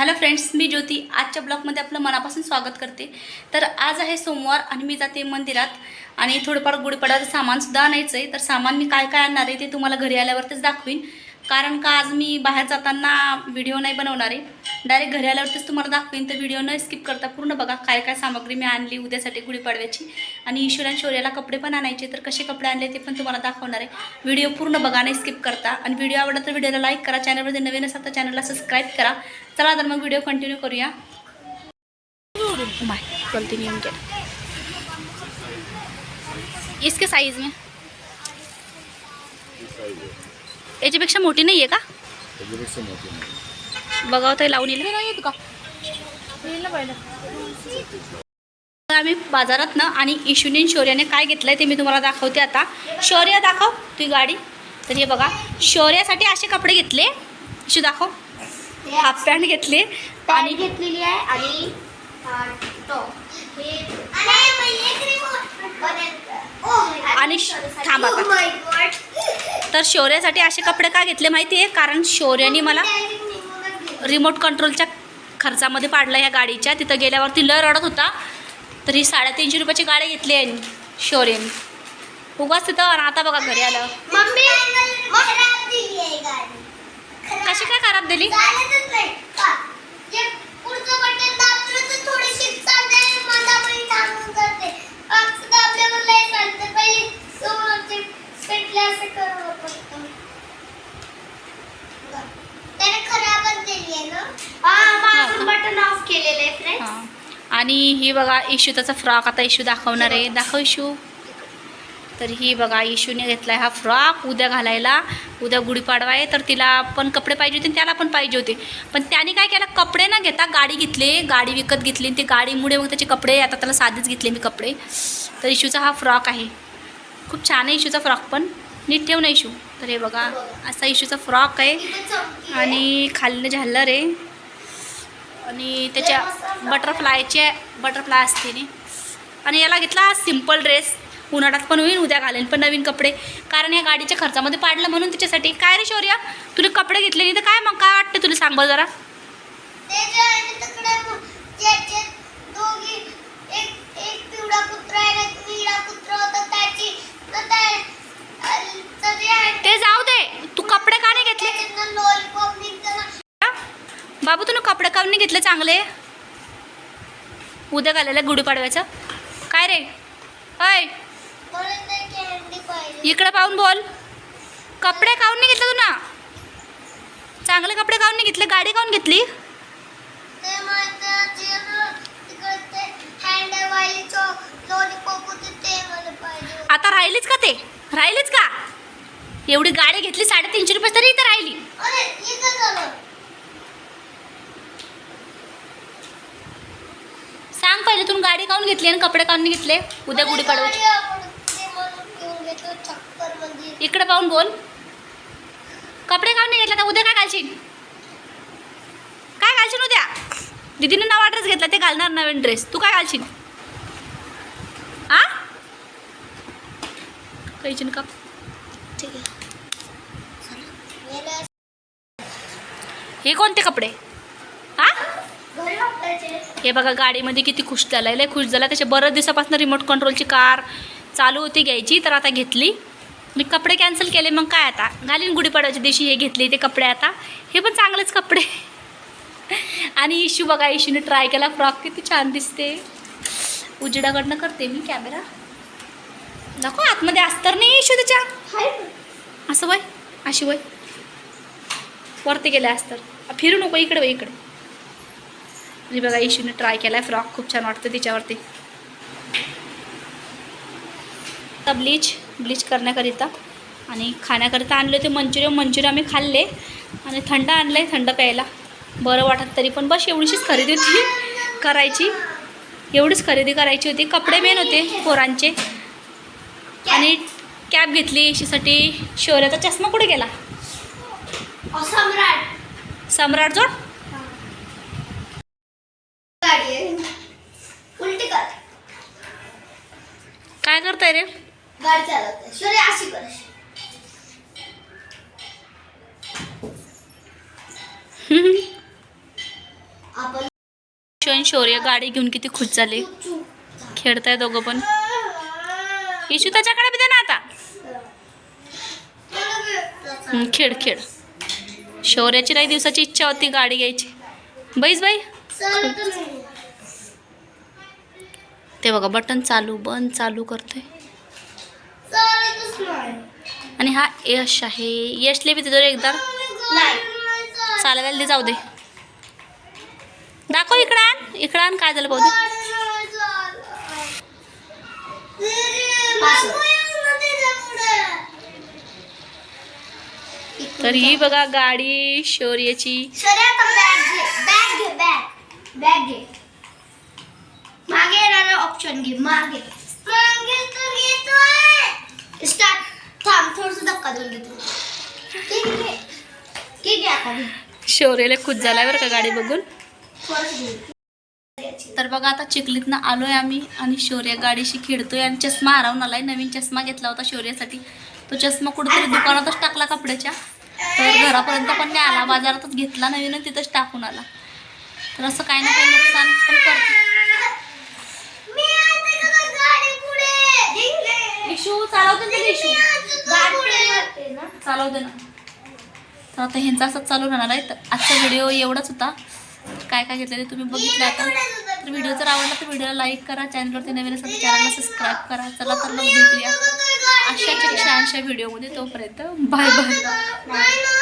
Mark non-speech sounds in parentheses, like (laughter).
Hello friends मी ज्योती. आजच्या ब्लॉगमध्ये आपलं मनापासून स्वागत करते. तर आज आहे सोमवार आणि मी जाते मंदिरात. आणि थोडंफार गुढीपाडवाचं सामानसुद्धा आणायचं आहे तर सामान मी काय काय आणणार आहे ते तुम्हाला घरी आल्यावरतीच दाखवीन. कारण का आज मी बाहेर जाताना व्हिडिओ नाही बनवणार आहे. डायरेक्ट घरी आल्यावरतीच तुम्हाला दाखवीन. तर व्हिडिओ न स्किप करता पूर्ण बघा काय काय सामग्री मी आणली उद्यासाठी गुढीपाडव्याची. आणि ईश्वर शौर्याला कपडे पण आणायचे तर कसे कपडे आणले ते पण तुम्हाला दाखवणार आहे. व्हिडिओ पूर्ण बघा नाही स्किप करता. आणि व्हिडिओ आवडला तर व्हिडिओला लाईक करा. चॅनलमध्ये नवीन असाल तर चॅनलला सबस्क्राईब करा. चला तर मग व्हिडिओ कंटिन्यू करूया. नहीं उनके इसके साइज में? याच्यापेक्षा मोठी नाही आहे का बघावं तर लावून येईल. का? आम्ही बाजारात ना आणि इशूने शौर्याने काय घेतलंय ते मी तुम्हाला दाखवते आता. शौर्य दाखव ती गाडी. तर हे बघा शौर्यासाठी असे कपडे घेतले. इशू दाखव. हाफ पॅन्ट घेतले. आणि घेतलेली आहे आणि टॉप आणि थांब आता. तर शौर्यासाठी असे कपडे का घेतले माहिती आहे कारण शौर्याने मला रिमोट कंट्रोलच्या खर्चामध्ये पाडला ह्या गाडीच्या. तिथं गेल्यावरती लय रडत होता. तर ही साडेतीनशे रुपयाची गाडी घेतली आहे शौर्याने उगाच तिथं आता बघा घरी आलं. मम्मी खराब दिली आहे गाडी. कशी काय खराब दिली? चालतच नाही का? जे पुढचं बटन दाबलं तर थोडीशी चालते मधामध्ये थांबून जाते मागचं दाबल्यावर लय चालते पहिले समोरचे पेटले असं करावं पडतं त्याने खराबच दिली आहे ना हा मागून बटन ऑफ केलेलं आहे फ्रेंड्स आणि ही बघा इशू त्याचा फ्रॉक आता इशू दाखवणार आहे. दाखव इशू तर ही बघा इशूने घेतला हा फ्रॉक उद्या घालायला. उद्या गुढीपाडवा आहे. तर तिला पण कपडे पाहिजे होते आणि त्याला पण पाहिजे होते. पण त्याने काय केलं? कपडे न घेता गाडी घेतली. गाडी विकत घेतली आणि ती गाडीमुळे मग त्याचे कपडे आता त्याला साधेच घेतले मी कपडे. तर इशूचा हा फ्रॉक आहे. खूप छान आहे इशूचा फ्रॉक पण. नीट ठेव ना इशू तर हे बघा असा इशूचा फ्रॉक आहे आणि खालीनं झाल्लं आहे. आणि त्याच्या बटरफ्लायचे बटरफ्लाय असते नी आणि याला घेतला सिंपल ड्रेस उन्हाळ्यात पण होईल उद्या घालेन पण नवीन कपडे. कारण या गाडीच्या खर्चामध्ये पाडलं म्हणून त्याच्यासाठी. काय रे शौर्या? तुला कपडे घेतले नाही तर काय मग? काय वाटतं तुला? सांग बरं जरा ते जे आहे ना तिकडे मग ज्याचे दोघी एक एक पिवळा कुत्रा आहे आणि एक निळा कुत्रा होता त्याची तर त्या- अं, तर जे आहे ते जाऊ दे तू कपडे का नाही घेतले त्याच्यातनं लॉलीपॉप निघतं ना हा? बाबू तुला कपडे काऊन नाही घेतले चांगले? उद्या घालायला गुढीपाडव्याचं काय रे? अय इकडे पाहून बोल. कपडे काऊन नाही घेतले तू ना चांगले कपडे काऊन नाही घेतले गाडी काऊन घेतली? आता राहिलीच का ते? राहिलीच का? एवढी गाडी घेतली साडेतीनशे रुपये तरी इथं राहिली अरे इथं झालं सांग पहिले तू गाडी काऊन घेतली आणि कपडे काऊन नाही घेतले? उद्या चक्करमध्ये इकडे पाहून बोल. कपडे काऊन नाही घेतले आता उद्या काय घालशील? काय घालशील उद्या? दीदीने नवा ड्रेस घेतला ते घालणार नवीन ड्रेस तू काय घालशील? आ? कैची का ठीक आहे. हे कोणते कपडे? हा हे बघा गाडीमध्ये किती खुश झालाय. लय खुश झाला. त्याच्या बऱ्याच दिवसापासून रिमोट कंट्रोलची कार चालू होती घ्यायची तर आता घेतली. मी कपडे कॅन्सल केले मग काय आता? घालीन गुढीपाडव्याच्या दिवशी हे घेतले ते कपडे आता. हे पण चांगलेच कपडे. (laughs) आणि इशू बघा इशूने ट्राय केला. फ्रॉक किती छान दिसते. उजेडाकडनं करते मी कॅमेरा नको आतमध्ये अस्तर नाही इशू त्याच्या. असं वय अशी वय. वरती गेले अस्तर फिरू नको इकडे वय इकडे. आणि बघा इशूने ट्राय केलाय फ्रॉक खूप छान वाटतं तिच्यावरती. आता ब्लीच ब्लीच करण्याकरिता आणि खाण्याकरिता आणले होते मंचुरियन मंचुरियन आम्ही खाल्ले. आणि थंड आणलं आहे थंड प्यायला. बरं वाटत तरी पण. बस एवढीशीच खरेदी होती करायची. एवढीच खरेदी करायची होती. कपडे मेन होते पोरांचे. आणि कॅब घेतली इशीसाठी शौर्याचा चष्मा कुठे गेला? सम्राट. सम्राट जोड गाडी आहे उलटी कर काय रे गाडी चालवते. सूर्य अशी कर. आपण शौर्य गाडी घेऊन किती खुश झाले. खेळताय दोघं पण. इशू त्याच्याकडे बी दे ना आता. खेळ खेळ. शौर्याची नाही दिवसाची इच्छा होती गाडी घ्यायची. बैस बाई. ते बघा बटन चालू बंद चालू करतोय. आणि हा यश आहे. यशले बी तिथं एकदा. चालवायला दे जाऊ दे. दाखव इकडं आण. इकडं आण काय झालं पाहू दे. तर ही बघा गाडी शौर्याची. बॅग घे बॅग बॅग घे मागे येणारा ऑप्शन घे मागे. मागे शौर्याला खुश झालाय बरं का गाडी बघून. तर बघा आता चिखलीतनं आलोय आम्ही आणि शौर्य गाडीशी खेळतोय आणि चष्मा हरवून आलाय. नवीन चष्मा घेतला होता शौर्यासाठी. तो चष्मा कुठेतरी दुकानातच टाकला कपड्याच्या तर घरापर्यंत पण नाही आला. बाजारातच घेतला नवीन आणि तिथंच टाकून आला. तर असं काही ना काही नुकसान पण करतो मी आता का गाडी पुढे. इशू चालवते ना चालवते ना. तर आता ह्यांचा असंच चालू राहणार आहे. तर आजचा व्हिडिओ एवढाच होता. काय काय घेतलं ते तुम्ही बघितलं आता. तर व्हिडिओ जर आवडला तर व्हिडिओला लाईक करा. चॅनलवरती नवीन असेल तर चॅनलला सबस्क्राईब करा. चला तर मग भेटूया. अशाच छानशा व्हिडिओमध्ये तोपर्यंत बाय बाय